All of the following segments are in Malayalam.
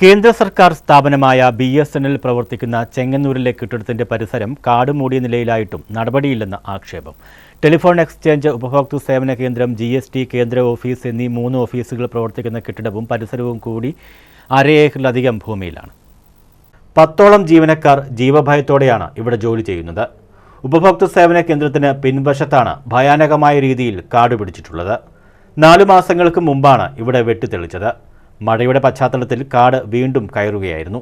കേന്ദ്ര സർക്കാർ സ്ഥാപനമായ ബി എസ് എൻ എൽ പ്രവർത്തിക്കുന്ന ചെങ്ങന്നൂരിലെ കെട്ടിടത്തിന്റെ പരിസരം കാട് മൂടിയ നിലയിലായിട്ടും നടപടിയില്ലെന്ന ആക്ഷേപം. ടെലിഫോൺ എക്സ്ചേഞ്ച് ഉപഭോക്തൃ സേവന കേന്ദ്രം ജി എസ് ടി കേന്ദ്ര ഓഫീസ് എന്നീ മൂന്ന് ഓഫീസുകൾ പ്രവർത്തിക്കുന്ന കെട്ടിടവും പരിസരവും കൂടി അര ഭൂമിയിലാണ്. പത്തോളം ജീവനക്കാർ ജീവഭയത്തോടെയാണ് ഇവിടെ ജോലി ചെയ്യുന്നത്. ഉപഭോക്തൃ സേവന കേന്ദ്രത്തിന് പിൻവശത്താണ് ഭയാനകമായ രീതിയിൽ കാട് പിടിച്ചിട്ടുള്ളത്. നാലു മാസങ്ങൾക്ക് മുമ്പാണ് ഇവിടെ വെട്ടിത്തെളിച്ചത്. മഴയുടെ പശ്ചാത്തലത്തിൽ കാട് വീണ്ടും കയറുകയായിരുന്നു.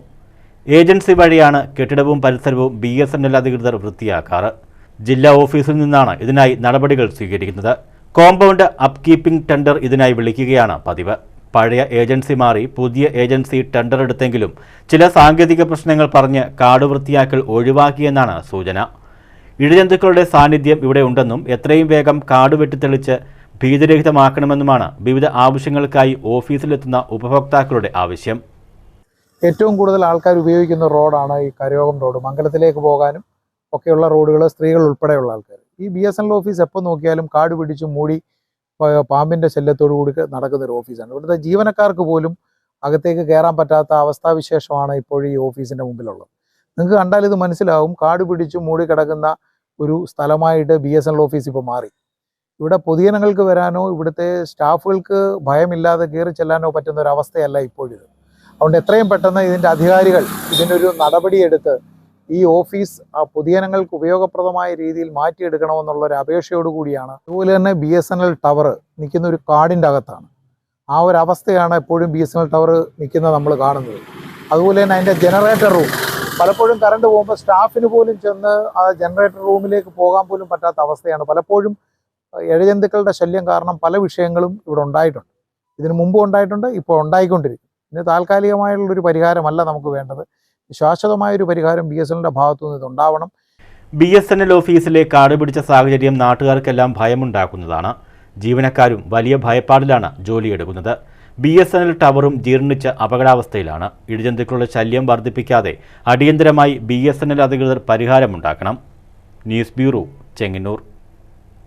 ഏജൻസി വഴിയാണ് കെട്ടിടവും പരിസരവും ബി എസ് എൻ എൽ അധികൃതർ വൃത്തിയാക്കാറ്. ജില്ലാ ഓഫീസിൽ നിന്നാണ് ഇതിനായി നടപടികൾ സ്വീകരിക്കുന്നത്. കോമ്പൗണ്ട് അപ് കീപ്പിംഗ് ടെൻഡർ ഇതിനായി വിളിക്കുകയാണ് പതിവ്. പഴയ ഏജൻസി മാറി പുതിയ ഏജൻസി ടെൻഡർ എടുത്തെങ്കിലും ചില സാങ്കേതിക പ്രശ്നങ്ങൾ പറഞ്ഞ് കാട് വൃത്തിയാക്കൽ ഒഴിവാക്കിയെന്നാണ് സൂചന. ഇഴജന്തുക്കളുടെ സാന്നിധ്യം ഇവിടെ ഉണ്ടെന്നും എത്രയും വേഗം കാട് വെട്ടിത്തെളിച്ച് ഭീതിരഹിതമാക്കണമെന്നുമാണ് വിവിധ ആവശ്യങ്ങൾക്കായി ഓഫീസിലെത്തുന്ന ഉപഭോക്താക്കളുടെ ആവശ്യം. ഏറ്റവും കൂടുതൽ ആൾക്കാർ ഉപയോഗിക്കുന്ന റോഡാണ് ഈ കരയോഗം റോഡ്. മംഗലത്തിലേക്ക് പോകാനും ഒക്കെയുള്ള റോഡുകൾ സ്ത്രീകൾ ഉൾപ്പെടെയുള്ള ആൾക്കാർ. ഈ B S N L office എപ്പോൾ നോക്കിയാലും കാട് പിടിച്ച് മൂടി പാമ്പിന്റെ ശല്യത്തോടു കൂടി നടക്കുന്ന ഒരു ഓഫീസാണ്. ഇവിടുത്തെ ജീവനക്കാർക്ക് പോലും അകത്തേക്ക് കയറാൻ പറ്റാത്ത അവസ്ഥാവിശേഷമാണ് ഇപ്പോൾ ഈ ഓഫീസിന്റെ മുമ്പിലുള്ളത്. നിങ്ങൾക്ക് കണ്ടാൽ ഇത് മനസ്സിലാവും. കാട് പിടിച്ച് മൂടി കിടക്കുന്ന ഒരു സ്ഥലമായിട്ട് B S N L office ഇപ്പോൾ മാറി. ഇവിടെ പൊതുജനങ്ങൾക്ക് വരാനോ ഇവിടുത്തെ സ്റ്റാഫുകൾക്ക് ഭയമില്ലാതെ കയറി ചെല്ലാനോ പറ്റുന്ന ഒരു അവസ്ഥയല്ല ഇപ്പോഴിത്. അതുകൊണ്ട് എത്രയും പെട്ടെന്ന് ഇതിന്റെ അധികാരികൾ ഇതിനൊരു നടപടിയെടുത്ത് ഈ ഓഫീസ് ആ പൊതുജനങ്ങൾക്ക് ഉപയോഗപ്രദമായ രീതിയിൽ മാറ്റിയെടുക്കണമെന്നുള്ള ഒരു അപേക്ഷയോട് കൂടിയാണ്. അതുപോലെ തന്നെ B S N L tower നിൽക്കുന്ന ഒരു കാടിന്റെ അകത്താണ്. ആ ഒരു അവസ്ഥയാണ് എപ്പോഴും B S N L tower നിൽക്കുന്നത് നമ്മൾ കാണുന്നത്. അതുപോലെ തന്നെ അതിന്റെ ജനറേറ്റർ റൂം. പലപ്പോഴും കറണ്ട് പോകുമ്പോൾ സ്റ്റാഫിന് പോലും ചെന്ന് ആ ജനറേറ്റർ റൂമിലേക്ക് പോകാൻ പോലും പറ്റാത്ത അവസ്ഥയാണ്. പലപ്പോഴും ഇഴജന്തുക്കളുടെ ശല്യം കാരണം പല വിഷയങ്ങളും ഇവിടെ ഉണ്ടായിട്ടുണ്ട്. ഇതിനു മുമ്പ് ഉണ്ടായിട്ടുണ്ട് ഇപ്പോൾ ഉണ്ടായിക്കൊണ്ടിരിക്കും ഇതിന് താൽക്കാലികമായുള്ളൊരു പരിഹാരമല്ല നമുക്ക് വേണ്ടത്. ശാശ്വതമായൊരു പരിഹാരം ബി എസ് എല്ലിന്റെ ഭാഗത്തു നിന്ന് ഇതുണ്ടാവണം. ബി എസ് എൻ എൽ ഓഫീസിലെ കാട് പിടിച്ച സാഹചര്യം നാട്ടുകാർക്കെല്ലാം ഭയമുണ്ടാക്കുന്നതാണ്. ജീവനക്കാരും വലിയ ഭയപ്പാടിലാണ് ജോലിയെടുക്കുന്നത് ബി എസ് എൻ എൽ ടവറും ജീർണിച്ച് അപകടാവസ്ഥയിലാണ്. ഇടിജന്തുക്കളുടെ ശല്യം വർദ്ധിപ്പിക്കാതെ അടിയന്തരമായി ബി എസ് എൻ എൽ അധികൃതർ പരിഹാരമുണ്ടാക്കണം. News bureau Chengannur.